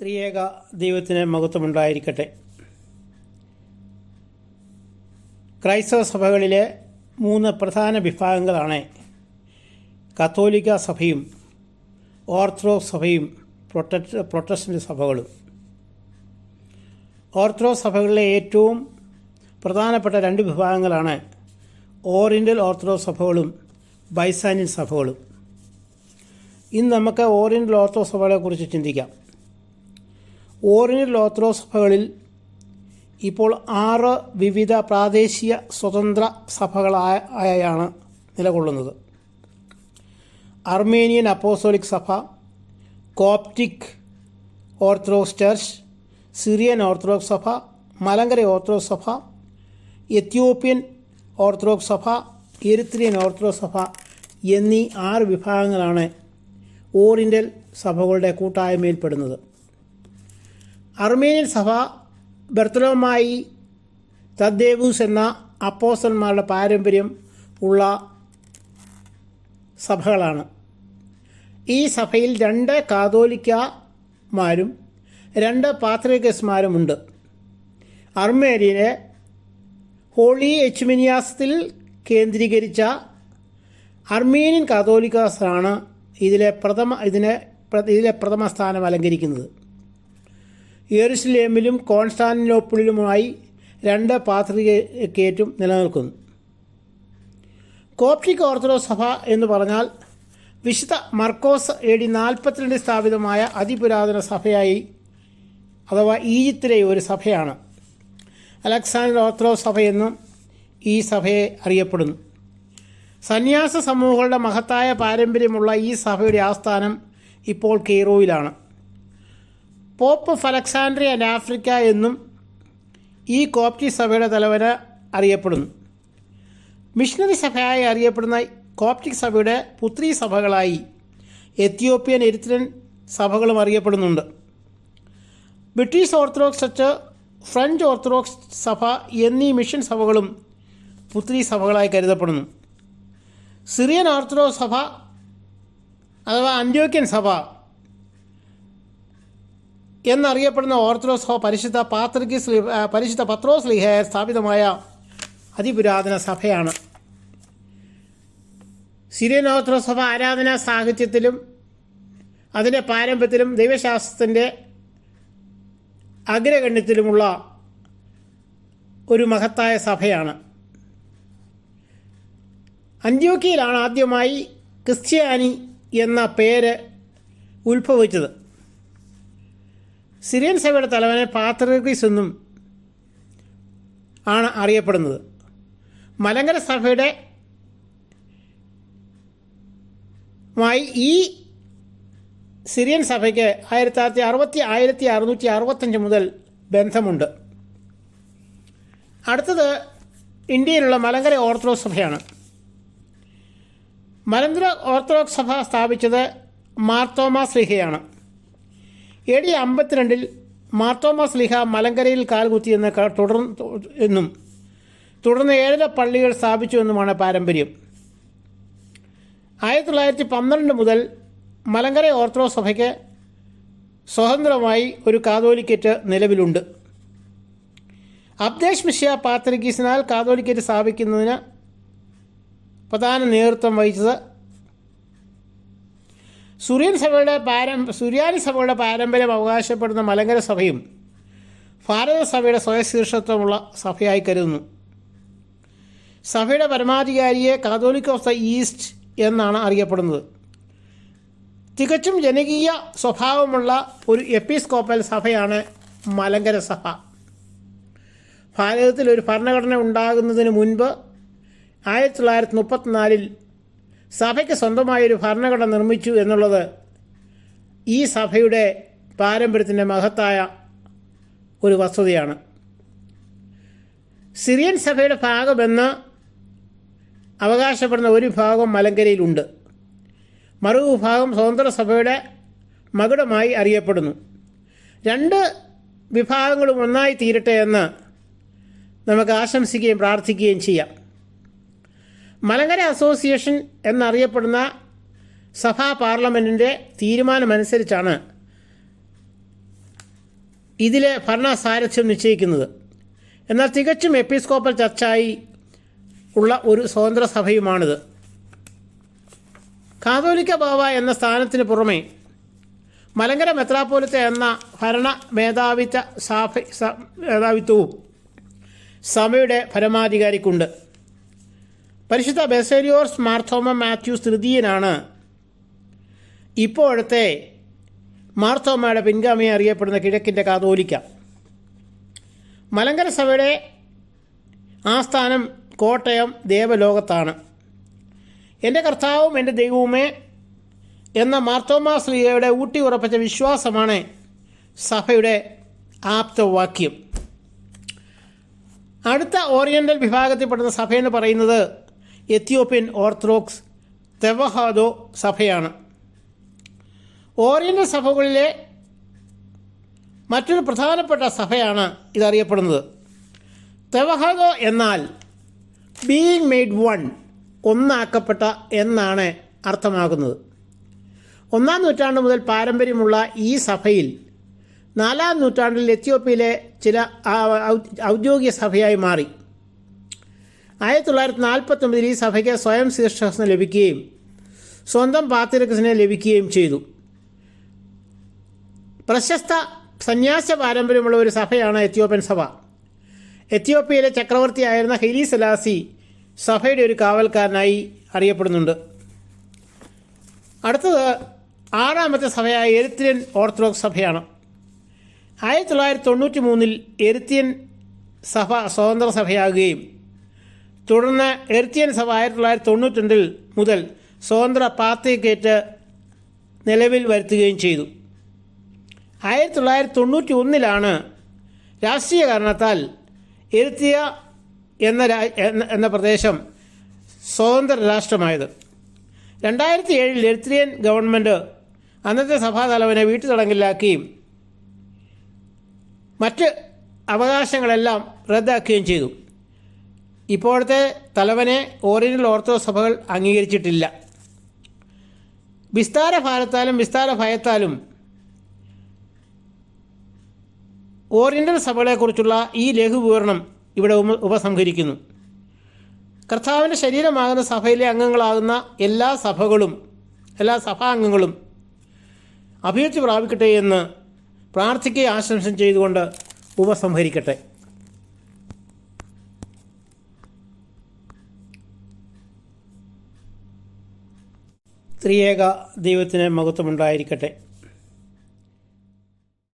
ത്രിയേക ദൈവത്തിന് മഹത്വമുണ്ടായിരിക്കട്ടെ. ക്രൈസ്തവ സഭകളിലെ മൂന്ന് പ്രധാന വിഭാഗങ്ങളാണ് കത്തോലിക്ക സഭയും ഓർത്തഡോക്സ് സഭയും പ്രൊട്ടക്ട് പ്രൊട്ടസ്റ്റന്റ് സഭകളും. ഓർത്തഡോക്സ് സഭകളിലെ ഏറ്റവും പ്രധാനപ്പെട്ട രണ്ട് വിഭാഗങ്ങളാണ് ഓറിയന്റൽ ഓർത്തഡോക്സ് സഭകളും ബൈസാനിൻ സഭകളും. ഇന്ന് നമുക്ക് ഓറിയന്റൽ ഓർത്തഡോക്സ് സഭകളെക്കുറിച്ച് ചിന്തിക്കാം. ഓറിയന്റൽ ലോത്രോ സഭകളിൽ ഇപ്പോൾ ആറ് വിവിധ പ്രാദേശിക സ്വതന്ത്ര സഭകളായാണ് നിലകൊള്ളുന്നത്. അർമേനിയൻ അപ്പോസോളിക് സഭ Coptic Orthodox Church Syrian Orthodox സഭ മലങ്കര ഓർത്തഡോക്സ് സഭ എത്യോപ്യൻ ഓർത്തഡോക്സ് സഭ എരിത്രിയൻ ഓർത്തഡോക്സ് സഭ എന്നീ ആറ് വിഭാഗങ്ങളാണ് ഓറിയന്റൽ സഭകളുടെ കൂട്ടായ്മയിൽപ്പെടുന്നത് അർമേനിയൻ സഭ ബർത്തലോമായി തദ്ദേവൂസ് എന്ന അപ്പോസന്മാരുടെ പാരമ്പര്യം ഉള്ള സഭകളാണ്. ഈ സഭയിൽ രണ്ട് കാതോലിക്കമാരും രണ്ട് പാത്രികസ്മാരുമുണ്ട്. അർമേനിയനെ ഹോളി എച്ച്മിനിയാസത്തിൽ കേന്ദ്രീകരിച്ച അർമേനിയൻ കാതോലിക്കാസാണ് ഇതിലെ പ്രഥമ ഇതിനെ ഇതിലെ പ്രഥമ സ്ഥാനം അലങ്കരിക്കുന്നത്. യെറുസലേമിലും കോൺസ്റ്റാന്റിനോപ്പിളിലുമായി രണ്ട് പാത്രികേറ്റും നിലനിൽക്കുന്നു. കോപ്റ്റിക് ഓർത്തഡോക്സ് സഭ എന്ന് പറഞ്ഞാൽ വിശുദ്ധ മർക്കോസ് എ ഡി നാൽപ്പത്തിരണ്ടിൽ സ്ഥാപിതമായ അതിപുരാതന സഭയായി അഥവാ ഈജിപ്തിലെ ഒരു സഭയാണ്. അലക്സാണ്ടർ ഓർത്തഡോക്സ് സഭയെന്നും ഈ സഭയെ അറിയപ്പെടുന്നു. സന്യാസ സമൂഹങ്ങളുടെ മഹത്തായ പാരമ്പര്യമുള്ള ഈ സഭയുടെ ആസ്ഥാനം ഇപ്പോൾ കെയ്റോയിലാണ്. Pope of Alexandria and Africa എന്നും ഈ കോപ്റ്റി സഭയുടെ തലവന് അറിയപ്പെടുന്നു. മിഷണറി സഭയായി അറിയപ്പെടുന്ന കോപ്റ്റിക് സഭയുടെ പുത്രി സഭകളായി എത്യോപ്യൻ എരിത്രൻ സഭകളും അറിയപ്പെടുന്നുണ്ട്. British Orthodox Church French Orthodox സഭ എന്നീ മിഷൻ സഭകളും പുത്രി സഭകളായി കരുതപ്പെടുന്നു. സിറിയൻ ഓർത്തഡോക്സ് സഭ അഥവാ അന്ത്യോക്യൻ സഭ എന്നറിയപ്പെടുന്ന ഓർത്തഡോക്സ് പരിശുദ്ധ പാത്രികീസ് പരിശുദ്ധ പത്രോസ് ലിഹയെ സ്ഥാപിതമായ അതിപുരാതന സഭയാണ്. സിറിയൻ ഓർത്തഡോക്സ് സഭ ആരാധനാ സാഹിത്യത്തിലും അതിന്റെ പാരമ്പര്യത്തിലും ദൈവശാസ്ത്രത്തിന്റെ അഗ്രഗണ്യത്തിലുമുള്ള ഒരു മഹത്തായ സഭയാണ്. അന്ത്യോക്കിയിലാണ് ആദ്യമായി ക്രിസ്ത്യാനി എന്ന പേര് ഉത്ഭവിച്ചത്. സിറിയൻ സഭയുടെ തലവനെ പാത്രീസ് എന്നും ആണ് അറിയപ്പെടുന്നത്. മലങ്കര സഭയുടെ മായി ഈ സിറിയൻ സഭയ്ക്ക് ആയിരത്തി തൊള്ളായിരത്തി അറുപത്തി ആയിരത്തി അറുന്നൂറ്റി അറുപത്തഞ്ച് മുതൽ ബന്ധമുണ്ട്. അടുത്തത് ഇന്ത്യയിലുള്ള മലങ്കര ഓർത്തഡോക്സ് സഭയാണ്. മലങ്കര ഓർത്തഡോക്സ് സഭ സ്ഥാപിച്ചത് മാർത്തോമാസ് ലിഹയാണ് എ ഡി അമ്പത്തിരണ്ടിൽ മാർത്തോമാസ് ലിഹ മലങ്കരയിൽ കാൽകുത്തിയെന്ന് തുടർ എന്നും തുടർന്ന് ഏഴര പള്ളികൾ സ്ഥാപിച്ചു എന്നുമാണ് പാരമ്പര്യം. ആയിരത്തി തൊള്ളായിരത്തി പന്ത്രണ്ട് മുതൽ മലങ്കര ഓർത്തഡോക്സ് സഭയ്ക്ക് സ്വതന്ത്രമായി ഒരു കാതോലിക്കറ്റ് നിലവിലുണ്ട്. അബ്ദേശ് മിഷ്യ പാത്രികീസിനാൽ കാതോലിക്കറ്റ് സ്ഥാപിക്കുന്നതിന് പ്രധാന നേതൃത്വം വഹിച്ചത് സുറിയൻ സഭയുടെ പാരം സുറിയാനി സഭയുടെ പാരമ്പര്യം അവകാശപ്പെടുന്ന മലങ്കര സഭയും ഭാരത സഭയുടെ സ്വയശീർഷത്വമുള്ള സഭയായി കരുതുന്നു. സഭയുടെ പരമാധികാരിയെ കാതോലിക് ഓഫ് ദ ഈസ്റ്റ് എന്നാണ് അറിയപ്പെടുന്നത്. തികച്ചും ജനകീയ സ്വഭാവമുള്ള ഒരു എപ്പിസ്കോപ്പൽ സഭയാണ് മലങ്കര സഭ. ഭാരതത്തിൽ ഒരു ഭരണഘടന ഉണ്ടാകുന്നതിന് മുൻപ് ആയിരത്തി തൊള്ളായിരത്തി മുപ്പത്തിനാലിൽ സഭയ്ക്ക് സ്വന്തമായൊരു ഭരണഘടന നിർമ്മിച്ചു എന്നുള്ളത് ഈ സഭയുടെ പാരമ്പര്യത്തിന്റെ മഹത്തായ ഒരു വസ്തുതയാണ്. സിറിയൻ സഭയുടെ ഭാഗമെന്ന് അവകാശപ്പെടുന്ന ഒരു ഭാഗം മലങ്കരയിലുണ്ട് മറുവിഭാഗം സ്വതന്ത്ര സഭയുടെ മകുടമായി അറിയപ്പെടുന്നു. രണ്ട് വിഭാഗങ്ങളും ഒന്നായി തീരട്ടെ എന്ന് നമുക്ക് ആശംസിക്കുകയും പ്രാർത്ഥിക്കുകയും ചെയ്യാം. മലങ്കര അസോസിയേഷൻ എന്നറിയപ്പെടുന്ന സഭാ പാർലമെന്റിന്റെ തീരുമാനമനുസരിച്ചാണ് ഇതിലെ ഭരണ സാരഥ്യം നിശ്ചയിക്കുന്നത്. എന്നാൽ തികച്ചും എപ്പിസ്കോപ്പൽ ചർച്ചായി ഉള്ള ഒരു സ്വതന്ത്ര സഭയുമാണിത്. കാതോലിക്ക ബാവ എന്ന സ്ഥാനത്തിന് പുറമെ മലങ്കര മെത്രാപ്പോലിത്ത എന്ന ഭരണ മേധാവിത്വ സാഭ മേധാവിത്വവും സഭയുടെ പരമാധികാരിക്കുണ്ട് പരിശുദ്ധ ബെസേരിയോർസ് മാർത്തോമ മാത്യു തൃതീയനാണ് ഇപ്പോഴത്തെ മാർത്തോമയുടെ പിൻഗാമിയെ അറിയപ്പെടുന്ന കിഴക്കിന്റെ കാതോലിക്ക. മലങ്കര സഭയുടെ ആസ്ഥാനം കോട്ടയം ദേവലോകത്താണ്. എന്റെ കർത്താവും എന്റെ ദൈവവുമേ എന്ന മാർത്തോമാ ശ്രീയുടെ ഊട്ടി ഉറപ്പിച്ച വിശ്വാസമാണ് സഭയുടെ ആപ്തവാക്യം. അടുത്ത ഓറിയന്റൽ വിഭാഗത്തിൽപ്പെടുന്ന സഭയെന്ന് പറയുന്നത് എത്യോപ്യൻ ഓർത്തഡോക്സ് തെവഹാദോ സഭയാണ്. ഓറിയന്റൽ സഭകളിലെ മറ്റൊരു പ്രധാനപ്പെട്ട സഭയാണ് ഇതറിയപ്പെടുന്നത്. തെവഹാദോ എന്നാൽ ബീയിങ് മെയ്ഡ് വൺ ഒന്നാക്കപ്പെട്ട എന്നാണ് അർത്ഥമാക്കുന്നത്. ഒന്നാം നൂറ്റാണ്ട് മുതൽ പാരമ്പര്യമുള്ള ഈ സഭയിൽ നാലാം നൂറ്റാണ്ടിൽ എത്യോപ്യയിലെ ചില ഔദ്യോഗിക സഭയായി മാറി. ആയിരത്തി തൊള്ളായിരത്തി നാൽപ്പത്തൊമ്പതിൽ ഈ സഭയ്ക്ക് സ്വയം ശീർഷാസനം ലഭിക്കുകയും സ്വന്തം പാത്തിരക്കസിനെ ലഭിക്കുകയും ചെയ്തു. പ്രശസ്ത സന്യാസ പാരമ്പര്യമുള്ള ഒരു സഭയാണ് എത്യോപ്യൻ സഭ. എത്യോപ്യയിലെ ചക്രവർത്തിയായിരുന്ന ഹെലി സലാസി സഭയുടെ ഒരു കാവൽക്കാരനായി അറിയപ്പെടുന്നുണ്ട്. അടുത്തത് ആറാമത്തെ സഭയായ എരിത്രിയൻ ഓർത്തഡോക്സ് സഭയാണ്. ആയിരത്തി തൊള്ളായിരത്തി തൊണ്ണൂറ്റി മൂന്നിൽ എരുത്തിയൻ സഭ സ്വതന്ത്ര സഭയാകുകയും തുടർന്ന് എർത്തിയൻ സഭ ആയിരത്തി തൊള്ളായിരത്തി തൊണ്ണൂറ്റിരണ്ടിൽ മുതൽ സ്വതന്ത്ര പാത്തിക്കേറ്റ് നിലവിൽ വരുത്തുകയും ചെയ്തു. ആയിരത്തി തൊള്ളായിരത്തി തൊണ്ണൂറ്റി ഒന്നിലാണ് രാഷ്ട്രീയ കാരണത്താൽ എരുത്തിയ എന്ന- എന്ന പ്രദേശം സ്വതന്ത്ര രാഷ്ട്രമായത്. രണ്ടായിരത്തി ഏഴിൽ എരിത്രിയൻ ഗവൺമെന്റ് അന്നത്തെ സഭാതലവനെ വീട്ടു തടങ്കലിലാക്കുകയും മറ്റ് അവകാശങ്ങളെല്ലാം റദ്ദാക്കുകയും ചെയ്തു. ഇപ്പോഴത്തെ തലവനെ ഓറിയന്റൽ ഓർത്തഡോക്സ് സഭകൾ അംഗീകരിച്ചിട്ടില്ല. വിസ്താര ഭാരത്താലും വിസ്താര ഭയത്താലും ഓറിയന്റൽ സഭകളെക്കുറിച്ചുള്ള ഈ ലഘുവിവരണം ഇവിടെ ഉപസംഹരിക്കുന്നു. കർത്താവിന്റെ ശരീരമാകുന്ന സഭയിലെ അംഗങ്ങളാകുന്ന എല്ലാ സഭകളും എല്ലാ സഭാ അംഗങ്ങളും അഭിവൃദ്ധി പ്രാപിക്കട്ടെ എന്ന് പ്രാർത്ഥിക്കുകയും ആശംസം ചെയ്തുകൊണ്ട് ഉപസംഹരിക്കട്ടെ. ത്രിയേക ദൈവത്തിന് മഹത്വമുണ്ടായിരിക്കട്ടെ.